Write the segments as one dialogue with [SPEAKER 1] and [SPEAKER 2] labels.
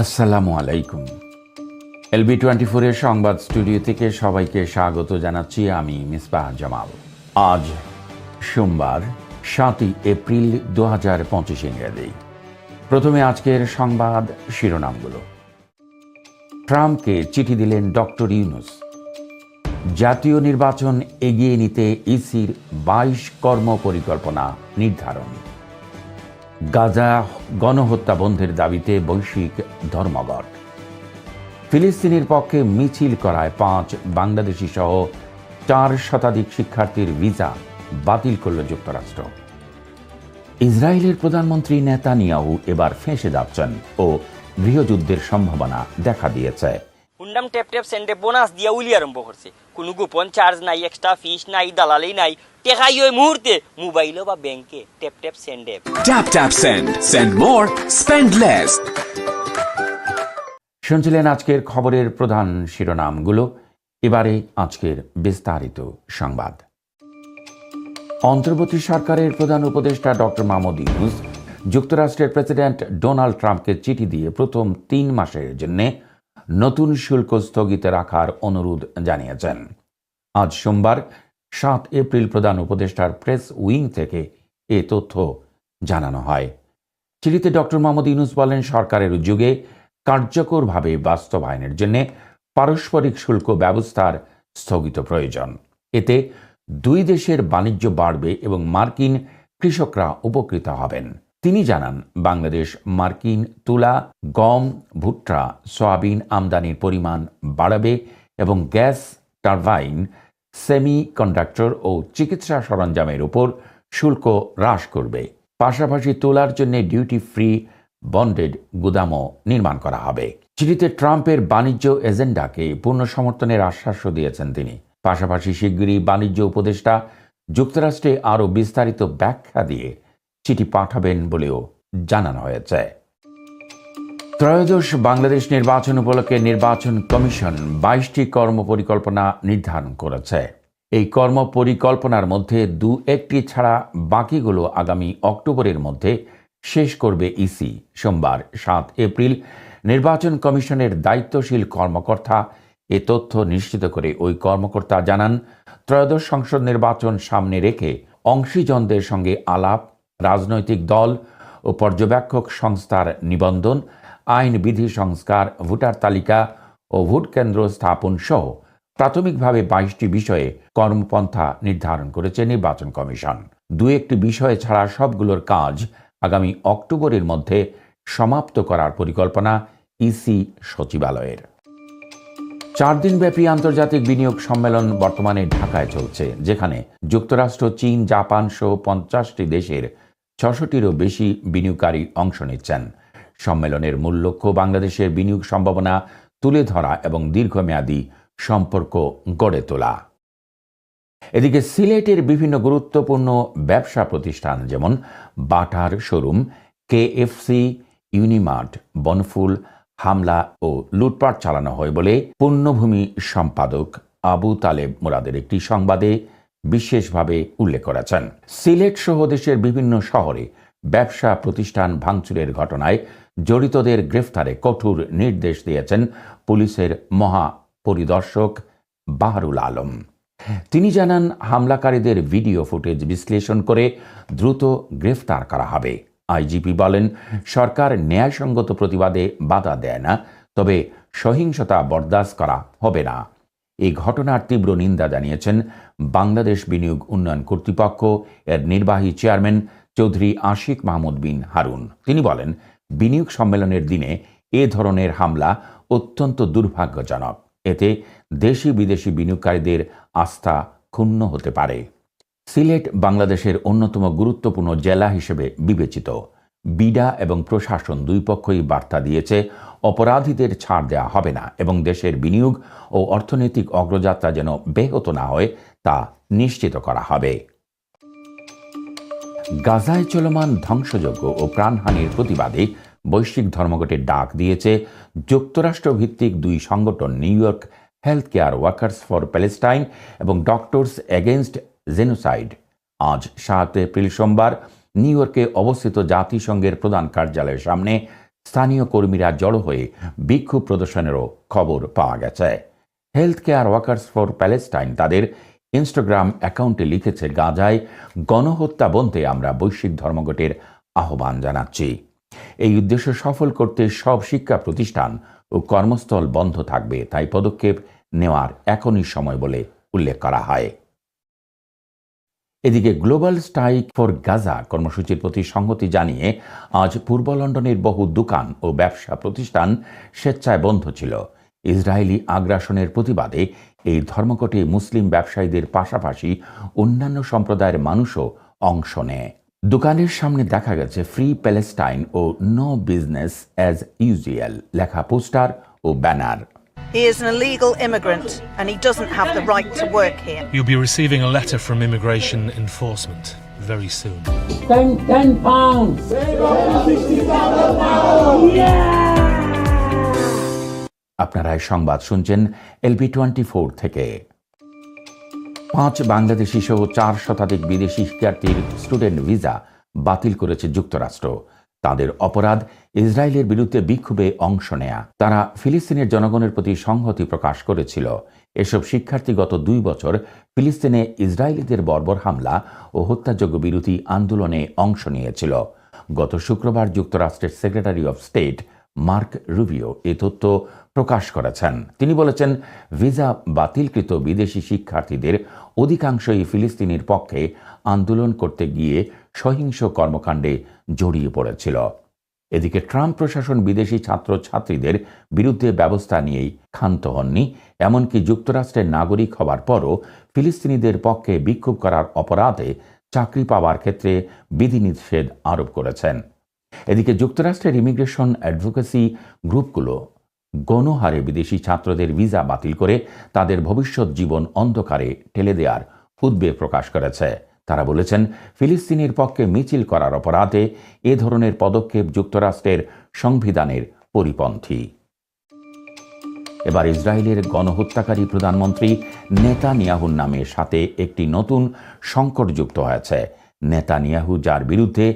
[SPEAKER 1] আসসালামু আলাইকুম। LB twenty ফোরের সংবাদ স্টুডিও থেকে সবাইকে স্বাগত জানাচ্ছি আমি মিসবাহ জামাল। আজ সোমবার, সাতই এপ্রিল দু হাজার পঁচিশ ইংরেজি। প্রথমে আজকের সংবাদ শিরোনামগুলো। ট্রাম্পকে চিঠি দিলেন ডক্টর ইউনুস। জাতীয় নির্বাচন এগিয়ে নিতে ইসির বাইশ কর্ম পরিকল্পনা নির্ধারণ। গাজা গণহত্যা বন্ধের দাবিতে বৈশ্বিক ধর্মঘট। ফিলিস্তিনের পক্ষে মিছিল করায় পাঁচ বাংলাদেশি সহ চার শতাধিক শিক্ষার্থীর ভিসা বাতিল করল যুক্তরাষ্ট্র। ইসরায়েলের প্রধানমন্ত্রী নেতানিয়াহু এবার ফেঁসে যাচ্ছেন ও গৃহযুদ্ধের সম্ভাবনা দেখা দিয়েছে।
[SPEAKER 2] হুন্ডাম ট্যাপ ট্যাপ সেন্ডে বোনাস দিয়া উলি আরম্ভ করছে কোনো গোপন চার্জ নাই এক্সট্রা ফিস নাই দালালি নাই টেকাই ওই মুহূর্তে মোবাইলও বা ব্যাংকে ট্যাপ ট্যাপ সেন্ডে
[SPEAKER 3] Tap tap send. Send more, spend less.
[SPEAKER 1] শুনছিলেন আজকের খবরের প্রধান শিরোনামগুলো এবারে আজকের বিস্তারিত সংবাদ অন্তর্বর্তী সরকারের প্রধান উপদেষ্টা ডক্টর মাহমুদ ইউনুস যুক্তরাষ্ট্রের প্রেসিডেন্ট ডোনাল্ড ট্রাম্পকে চিঠি দিয়ে প্রথম তিন মাসের জন্য নতুন শুল্ক স্থগিত রাখার অনুরোধ জানিয়েছেন। আজ সোমবার, সাত এপ্রিল প্রধান উপদেষ্টার প্রেস উইং থেকে এ তথ্য জানানো হয়। চিঠিতে ডক্টর মোহাম্মদ ইউনুস বলেন, সরকারের উদ্যোগে কার্যকরভাবে বাস্তবায়নের জন্য পারস্পরিক শুল্ক ব্যবস্থার স্থগিত প্রয়োজন। এতে দুই দেশের বাণিজ্য বাড়বে এবং মার্কিন কৃষকরা উপকৃত হবেন। তিনি জানান, বাংলাদেশ মার্কিন তুলা, গম, ভুট্টা, সয়াবিন আমদানির পরিমাণ বাড়াবে এবং গ্যাস টারবাইন সেমি কন্ডাক্টর ও চিকিৎসা সরঞ্জামের উপর শুল্ক হ্রাস করবে। পাশাপাশি তোলার জন্য ডিউটি ফ্রি বন্ডেড গুদামও নির্মাণ করা হবে। চিঠিতে ট্রাম্পের বাণিজ্য এজেন্ডাকে পূর্ণ সমর্থনের আশ্বাসও দিয়েছেন তিনি। পাশাপাশি শিগগিরই বাণিজ্য উপদেষ্টা যুক্তরাষ্ট্রে আরও বিস্তারিত ব্যাখ্যা দিয়ে চিঠি পাঠাবেন বলেও জানানো হয়েছে। ত্রয়োদশ বাংলাদেশ নির্বাচন উপলক্ষে নির্বাচন কমিশন বাইশটি কর্মপরিকল্পনা নির্ধারণ করেছে। এই কর্মপরিকল্পনার মধ্যে দু একটি ছাড়া বাকিগুলো আগামী অক্টোবরের মধ্যে শেষ করবে ইসি। সোমবার সাত এপ্রিল নির্বাচন কমিশনের দায়িত্বশীল কর্মকর্তা এ তথ্য নিশ্চিত করে ওই কর্মকর্তা জানান, ত্রয়োদশ সংসদ নির্বাচন সামনে রেখে অংশীজনদের সঙ্গে আলাপ রাজনৈতিক দল ও পর্যবেক্ষক সংস্থার নিবন্ধন, আইন বিধি সংস্কার, ভোটার তালিকা ও ভোট কেন্দ্র স্থাপন সহ প্রাথমিকভাবে বাইশটি বিষয়ে কর্মপন্থা নির্ধারণ করেছে নির্বাচন কমিশন। দু একটি বিষয় ছাড়া সবগুলোর কাজ আগামী অক্টোবরের মধ্যে সমাপ্ত করার পরিকল্পনা ইসি সচিবালয়ের। চার দিনব্যাপী আন্তর্জাতিক বিনিয়োগ সম্মেলন বর্তমানে ঢাকায় চলছে, যেখানে যুক্তরাষ্ট্র, চীন, জাপান সহ পঞ্চাশটি দেশের ছশোটিরও বেশি বিনিয়োগকারী অংশ নিচ্ছেন। সম্মেলনের মূল লক্ষ্য বাংলাদেশের বিনিয়োগ সম্ভাবনা তুলে ধরা এবং দীর্ঘমেয়াদী সম্পর্ক গড়ে তোলা। এদিকে সিলেটের বিভিন্ন গুরুত্বপূর্ণ ব্যবসা প্রতিষ্ঠান যেমন বাটার শোরুম, কেএফসি, ইউনিমার্ট, বনফুল, হামলা ও লুটপাট চালানো হয় বলে পুণ্যভূমি সম্পাদক আবু তালেব মুরাদের একটি সংবাদে বিশেষভাবে উল্লেখ করেছেন। সিলেট সহ দেশের বিভিন্ন শহরে ব্যবসা প্রতিষ্ঠান ভাঙচুরের ঘটনায় জড়িতদের গ্রেফতারে কঠোর নির্দেশ দিয়েছেন পুলিশের মহা পরিদর্শক বাহারুল আলম। তিনি জানান, হামলাকারীদের ভিডিও ফুটেজ বিশ্লেষণ করে দ্রুত গ্রেফতার করা হবে। আইজিপি বলেন, সরকার ন্যায়সঙ্গত প্রতিবাদে বাধা দেয় না, তবে সহিংসতা বরদাস্ত করা হবে না। এই ঘটনার তীব্র নিন্দা জানিয়েছেন বাংলাদেশ বিনিয়োগ উন্নয়ন কর্তৃপক্ষ এর নির্বাহী চেয়ারম্যান চৌধুরী আশিক মাহমুদ বিন হারুন। তিনি বলেন, বিনিয়োগ সম্মেলনের দিনে এ ধরনের হামলা অত্যন্ত দুর্ভাগ্যজনক। এতে দেশি বিদেশি বিনিয়োগকারীদের আস্থা ক্ষুণ্ণ হতে পারে। সিলেট বাংলাদেশের অন্যতম গুরুত্বপূর্ণ জেলা হিসেবে বিবেচিত। বিডা এবং প্রশাসন দুই পক্ষই বার্তা দিয়েছে, অপরাধীদের ছাড় দেওয়া হবে না এবং দেশের বিনিয়োগ ও অর্থনৈতিক অগ্রযাত্রা যেন ব্যাহত না হয় তা নিশ্চিত করা হবে। গাজায় চলমান ধ্বংসযজ্ঞ ও প্রাণহানির প্রতিবাদে বৈশ্বিক ধর্মঘটের ডাক দিয়েছে যুক্তরাষ্ট্র ভিত্তিক দুই সংগঠন, New York health care workers for Palestine এবং ডক্টরস এগেনস্ট জেনোসাইড। আজ সাত এপ্রিল সোমবার নিউ ইয়র্কে অবস্থিত জাতিসংঘের প্রধান কার্যালয়ের সামনে স্থানীয় কর্মীরা জড়ো হয়ে বিক্ষোভ প্রদর্শনেরও খবর পাওয়া গেছে। Health care workers for Palestine তাদের ইনস্টাগ্রাম অ্যাকাউন্টে লিখেছে, গাজায় গণহত্যা বন্ধে আমরা বৈশ্বিক ধর্মঘটের আহ্বান জানাচ্ছি। এই উদ্দেশ্য সফল করতে সব শিক্ষা প্রতিষ্ঠান ও কর্মস্থল বন্ধ থাকবে। তাই পদক্ষেপ নেওয়ার এখনই সময় বলে উল্লেখ করা হয়। এদিকে গ্লোবাল স্ট্রাইক ফর গাজা কর্মসূচির প্রতি সংহতি জানিয়ে আজ পূর্ব লন্ডনের বহু দোকান ও ব্যবসা প্রতিষ্ঠান স্বেচ্ছায় বন্ধ ছিল। ইসরায়েলি আগ্রাসনের প্রতিবাদে এই ধর্মঘটে মুসলিম ব্যবসায়ীদের পাশাপাশি অন্যান্য সম্প্রদায়ের মানুষও অংশ নেয়। দোকানের সামনে দেখা গেছে ফ্রি প্যালেস্টাইন ও নো বিজনেস অ্যাজ ইউজুয়াল লেখা poster O banner.
[SPEAKER 4] He is an illegal immigrant and he doesn't have the right to work here.
[SPEAKER 5] You'll be receiving a letter from immigration enforcement very soon.
[SPEAKER 6] 10, 10 pounds.
[SPEAKER 1] আপনারা এই সংবাদ শুনছেন LB twenty four থেকে পাঁচ বাংলাদেশি সহ চার শতাধিক বিদেশি শিক্ষার্থীর স্টুডেন্ট ভিসা বাতিল করেছে যুক্তরাষ্ট্র তাদের অপরাধ ইসরায়েলের বিরুদ্ধে বিক্ষোভে অংশ নেয়া। তারা ফিলিস্তিনের জনগণের প্রতি সংহতি প্রকাশ করেছিল। এসব শিক্ষার্থী গত দুই বছর ফিলিস্তিনে ইসরায়েলিদের বর্বর হামলা ও হত্যাযোগ্য বিরোধী আন্দোলনে অংশ নিয়েছিল। গত শুক্রবার যুক্তরাষ্ট্রের secretary of state Marco Rubio এ তথ্য প্রকাশ করেছেন। তিনি বলেছেন, ভিসা বাতিলকৃত বিদেশি শিক্ষার্থীদের অধিকাংশই ফিলিস্তিনির পক্ষে আন্দোলন করতে গিয়ে সহিংস কর্মকাণ্ডে জড়িয়ে পড়েছিল। এদিকে ট্রাম্প প্রশাসন বিদেশি ছাত্রছাত্রীদের বিরুদ্ধে ব্যবস্থা নিয়েই ক্ষান্ত হননি, এমনকি যুক্তরাষ্ট্রের নাগরিক হবার পরও ফিলিস্তিনিদের পক্ষে বিক্ষোভ করার অপরাধে চাকরি পাওয়ার ক্ষেত্রে বিধিনিষেধ আরোপ করেছেন। এদিকে যুক্তরাষ্ট্রের ইমিগ্রেশন অ্যাডভোকেসি গ্রুপগুলো গণহারে বিদেশি ছাত্রদের ভিসা বাতিল করে তাদের ভবিষ্যৎ জীবন অন্ধকারে ঠেলে দেওয়ার উদ্বেগ প্রকাশ করেছে। তারা বলেছেন, ফিলিস্তিনের পক্ষে মিছিল করার অপরাধে এ ধরনের পদক্ষেপ যুক্তরাষ্ট্রের সংবিধানের পরিপন্থী। এবার ইসরায়েলের গণহত্যাকারী প্রধানমন্ত্রী নেতানিয়াহুর নামের সাথে একটি নতুন সংকট যুক্ত হয়েছে। নেতানিয়াহু, যার বিরুদ্ধে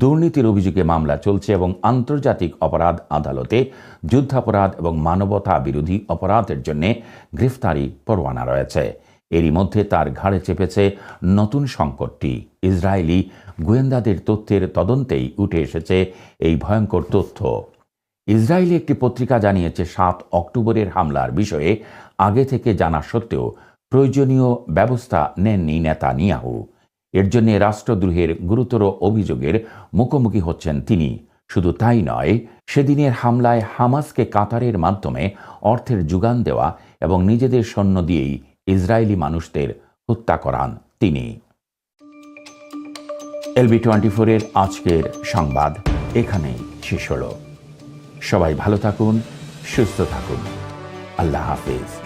[SPEAKER 1] দুর্নীতির অভিযোগে মামলা চলছে এবং আন্তর্জাতিক অপরাধ আদালতে যুদ্ধাপরাধ এবং মানবতা বিরোধী অপরাধের জন্য গ্রেফতারি পরোয়ানা রয়েছে। এরই মধ্যে তার ঘাড়ে চেপেছে নতুন সংকটটি। ইসরায়েলি গোয়েন্দাদের তথ্যের তদন্তেই উঠে এসেছে এই ভয়ঙ্কর তথ্য। ইসরায়েলি একটি পত্রিকা জানিয়েছে, সাত অক্টোবরের হামলার বিষয়ে আগে থেকে জানা সত্ত্বেও প্রয়োজনীয় ব্যবস্থা নেননি নেতা নিয়াহু এর জন্য রাষ্ট্রদ্রোহের গুরুতর অভিযোগের মুখোমুখি হচ্ছেন তিনি। শুধু তাই নয়, সেদিনের হামলায় হামাসকে কাতারের মাধ্যমে অর্থের যোগান দেওয়া এবং নিজেদের সৈন্য দিয়েই ইসরায়েলি মানুষদের হত্যা করান তিনি। এলবি টোয়েন্টি ফোরের আজকের সংবাদ এখানেই শেষ হল। সবাই ভালো থাকুন, সুস্থ থাকুন। আল্লাহ হাফিজ।